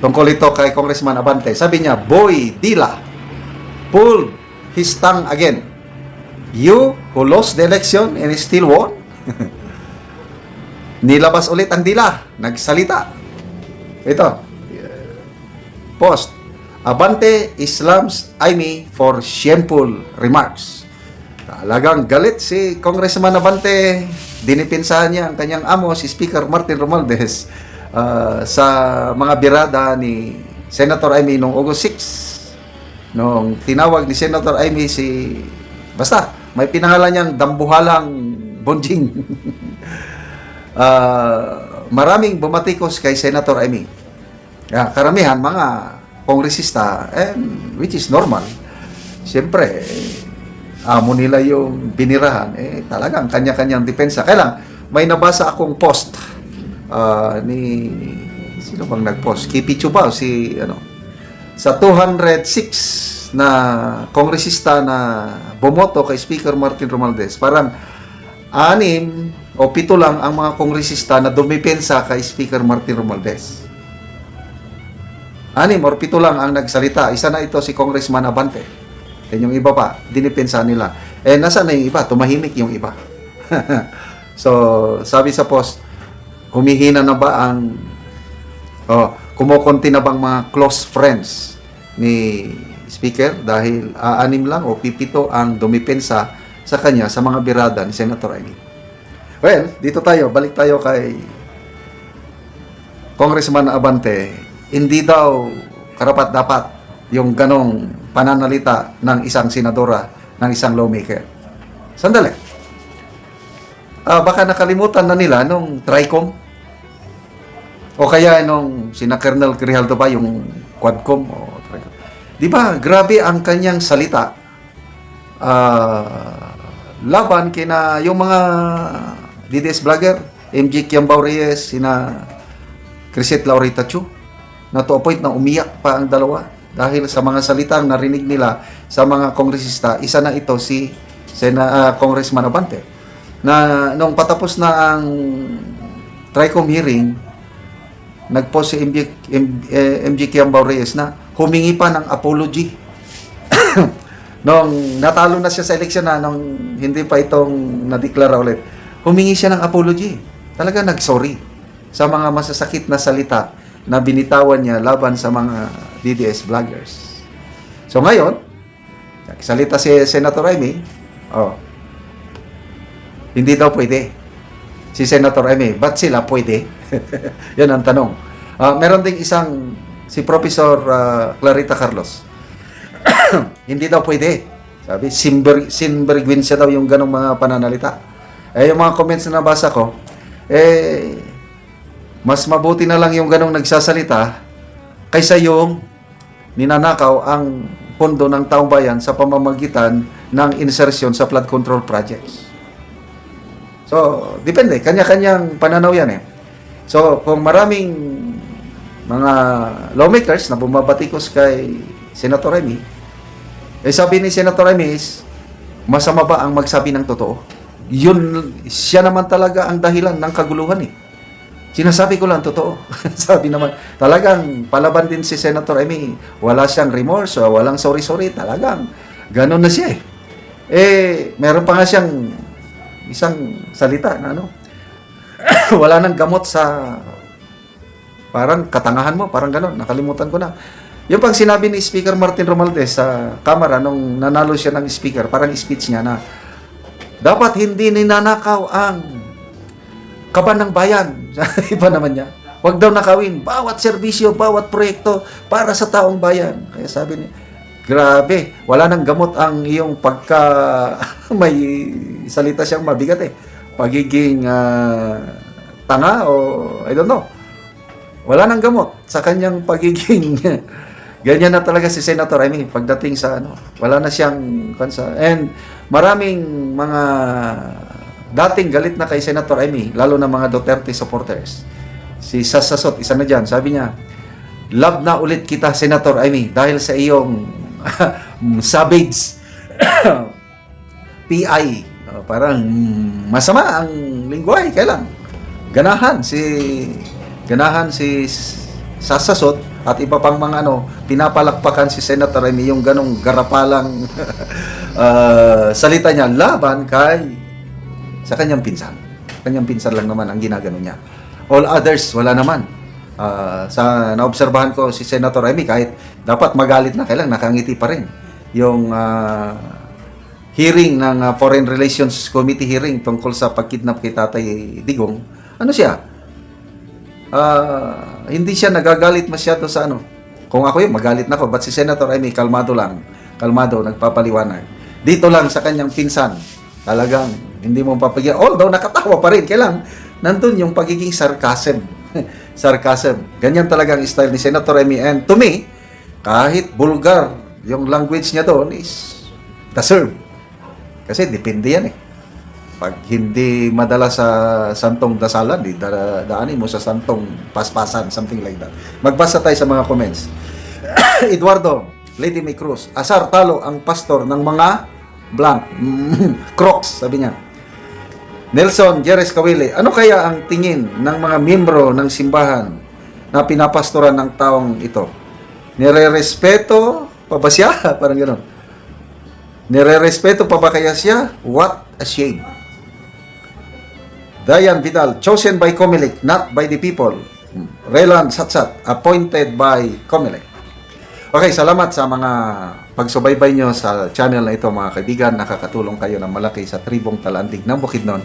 tungkol ito kay Congressman Abante. Sabi niya, Boy Dila pulled his tongue again. You who lost the election and still won? Nilabas ulit ang dila. Nagsalita. Ito. Post. Abante Islam's Aimi for shameful remarks. Talagang galit si Congressman Abante. Dinipinsahan niya ang kanyang amo, si Speaker Martin Romualdez, ah, sa mga birada ni Senator Aimee noong August 6. Noong tinawag ni Senator Aimee si... Basta, may pinangalan niyang Dambuhalang Bonjing. Ah, maraming bumatikos kay Senator Aimee. Yeah, karamihan mga kongresista, and which is normal. Siyempre, eh, amo nila yung binirahan, eh talagang kanya-kanyang depensa. Kaya lang, may nabasa akong post ah, ni, sino bang nag-post? Kipi Chubao, si, ano, sa 206 na kongresista na bumoto kay Speaker Martin Romualdez, parang anim o pito lang ang mga kongresista na dumipensa kay Speaker Martin Romualdez. Anim or pito lang ang nagsalita. Isa na ito si Congressman Abante. Yan yung iba pa, dinipensa nila. Eh, nasa na yung iba? Tumahimik yung iba. so, sabi sa post, humihina na ba ang, oh, kumukunti na bang mga close friends ni Speaker dahil aanim lang o pipito ang dumipensa sa kanya sa mga birada ni Senator Amy. Well, dito tayo, balik tayo kay Congressman Abante, hindi daw karapat dapat yung ganong pananalita ng isang senadora, ng isang lawmaker. Sandali. Ah, baka nakalimutan na nila nung TRICOM o kaya nung sina Colonel Grijaldo ba yung Quadcom o. Di ba, grabe ang kanyang salita. Ah, laban kina yung mga DDS vlogger, MG Kiambao Reyes, sina Crisette Laurita Chu, na to point na umiyak pa ang dalawa dahil sa mga salitang narinig nila sa mga kongresista, isa na ito si Sena, ah, Congressman Abante na nung patapos na ang TRICOM hearing, nagpost si MG, M, eh, MG Kiambao Reyes na humingi pa ng apology nung natalo na siya sa eleksyon na nung hindi pa itong nadeklara ulit, humingi siya ng apology. Talaga nag-sorry sa mga masasakit na salita na binitawan niya laban sa mga DDS vloggers. So ngayon, nagsalita si Senator Amy, oh, hindi daw pwede. Si Senator Amy, ba't sila pwede? Yan ang tanong. Ah, meron ding isang, si Professor ah, Clarita Carlos, hindi daw pwede. Sabi, sinber, sinbergwin siya daw yung ganong mga pananalita. Eh, yung mga comments na nabasa ko, eh, mas mabuti na lang yung ganong nagsasalita kaysa yung ninanakaw ang pondo ng taong bayan sa pamamagitan ng insertion sa flood control projects. So, depende. Kanya-kanyang pananaw yan eh. So, kung maraming mga lawmakers na bumabatikos kay Senator Remy, eh sabi ni Senator Remy is, masama ba ang magsabi ng totoo? Yun, siya naman talaga ang dahilan ng kaguluhan eh. Sinasabi ko lang totoo. sabi naman, talagang palaban din si Senator Remy. Wala siyang remorse, walang sorry-sorry. Talagang, ganun na siya eh. Eh, meron pa nga siyang isang salita na ano, wala nang gamot sa parang katangahan mo, parang gano'n, nakalimutan ko na. Yung pang sinabi ni Speaker Martin Romualdez sa Kamara nung nanalo siya ng speaker, parang speech niya na dapat hindi ninanakaw ang kaban ng bayan. Iba naman niya. Huwag daw nakawin bawat serbisyo, bawat proyekto para sa taong bayan. Kaya sabi niya, grabe, wala nang gamot ang iyong pagka may salita siyang mabigat eh. Pagiging ah, tanga o I don't know. Wala nang gamot sa kanyang pagiging ganyan na talaga si Senator I mean, pagdating sa ano, wala na siyang kansa. And maraming mga dating galit na kay Senator Amy, lalo na mga Duterte supporters. Si Sasasot, isa na dyan, sabi niya, love na ulit kita, Senator Amy, dahil sa iyong savage PI. Oh, parang masama ang lingwahe. Kailan? Ganahan si ganahan si Sasasot at iba pang mga ano, pinapalakpakan si Senator Remy yung ganong garapalang ah, salita niya laban kay sa kanyang pinsan. Kanyang pinsan lang naman ang ginagano niya. All others, wala naman. Ah, sa naobserbahan ko si Senator Remy kahit dapat magalit na kailang nakangiti pa rin yung ah, hearing ng ah, Foreign Relations Committee hearing tungkol sa pagkidnap kay Tatay Digong. Ano siya? Ah, hindi siya nagagalit masyado sa ano. Kung ako yun, magalit na ako. But si Senator Amy, kalmado lang. Kalmado, nagpapaliwanag. Dito lang sa kanyang pinsan, talagang hindi mo papagyan. Although nakatawa pa rin, kailang nandun yung pagiging sarcasm. sarcasm. Ganyan talaga ang style ni Senator Amy. And to me, kahit vulgar, yung language niya doon is deserve. Kasi depende yan eh. Pag hindi madala sa santong dasalan, di da, daanin mo sa santong paspasan, something like that. Magbasa tayo sa mga comments. Eduardo, Lady May Cruz, asar talo ang pastor ng mga blank, crocs, sabi niya. Nelson Jerez Kawili, ano kaya ang tingin ng mga miyembro ng simbahan na pinapastoran ng taong ito? Nire-respeto pa ba siya? Parang gano'n. Nire-respeto pa ba kaya siya? What a shame. Dayan Vidal, chosen by Comelec, not by the people. Relan Satsat, appointed by Comelec. Okay, salamat sa mga pagsubaybay nyo sa channel na ito mga kaibigan. Nakakatulong kayo ng malaki sa tribong talandig ng Bukidnon.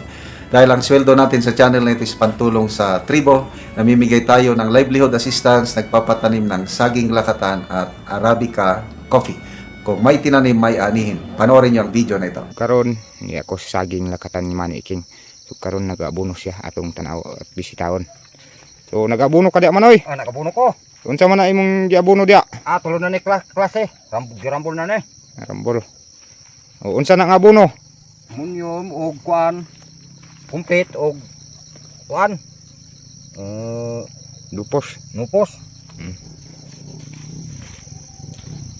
Dahil ang sweldo natin sa channel na ito is pantulong sa tribo. Namimigay tayo ng livelihood assistance, nagpapatanim ng saging lakatan at Arabica coffee. Kung may tinanim, may anihin. Panoorin nyo ang video na ito. karon ni ako sa saging lakatan ni Manny King so karon nagabuno siya atong tanaw at bisitahon so nagabuno ka diya manoy Ah, nakabuno ko. Unsa man na imong giabuno diya Ah, tulo na ni klas klase. Ram girambol na ni. rambol o unsa na nga abuno Munyom og kwan. Kumpit og kwan. Uh, lupos nupos.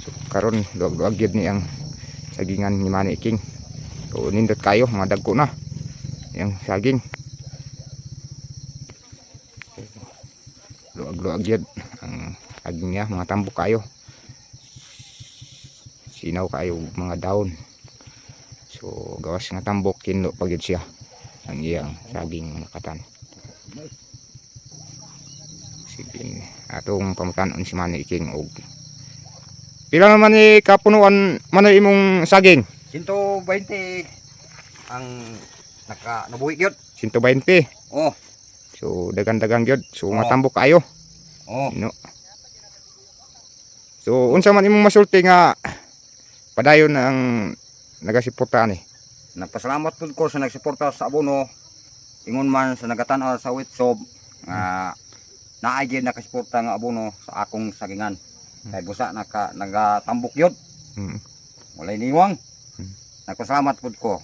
so karon gyud ni ang sagingan ni Manny King so nindot kayo mga dagko na yung saging luwag gyud saging niya mga tambok kayo. Sinaw kayo mga daon. So gawas nga tambok kinlo pagid siya. Ang iyang saging nakatan sige atong pamutanon si Manny King og pila naman ni kapunuan man imong saging? 120 ang naka nabuhi gyud. 120 Oh, so dagan-dagan gyud. So Oo. matambok kayo. Oh. no so unsa man imong masulti nga padayon ang nagasiputa ni Nagpasalamat pud ko sa nagsuporta sa abono. Ingon man sa nagatan-aw sa Witsob nga naay gyud nakasuporta nga abono sa akong sagingan. Kay busa naka nagatambok gyud. mm. Walay niwang. Hmm. Nagpasalamat pud ko.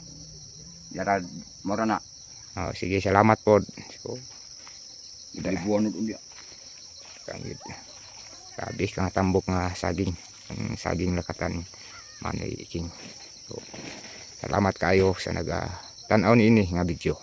Yara mora na. oh, sige salamat pod so Ibubuan unya. kangit sabi ka nga tambok nga saging. Ang saging lakatan manay king so, salamat kayo sa naga tanaw ni ini nga video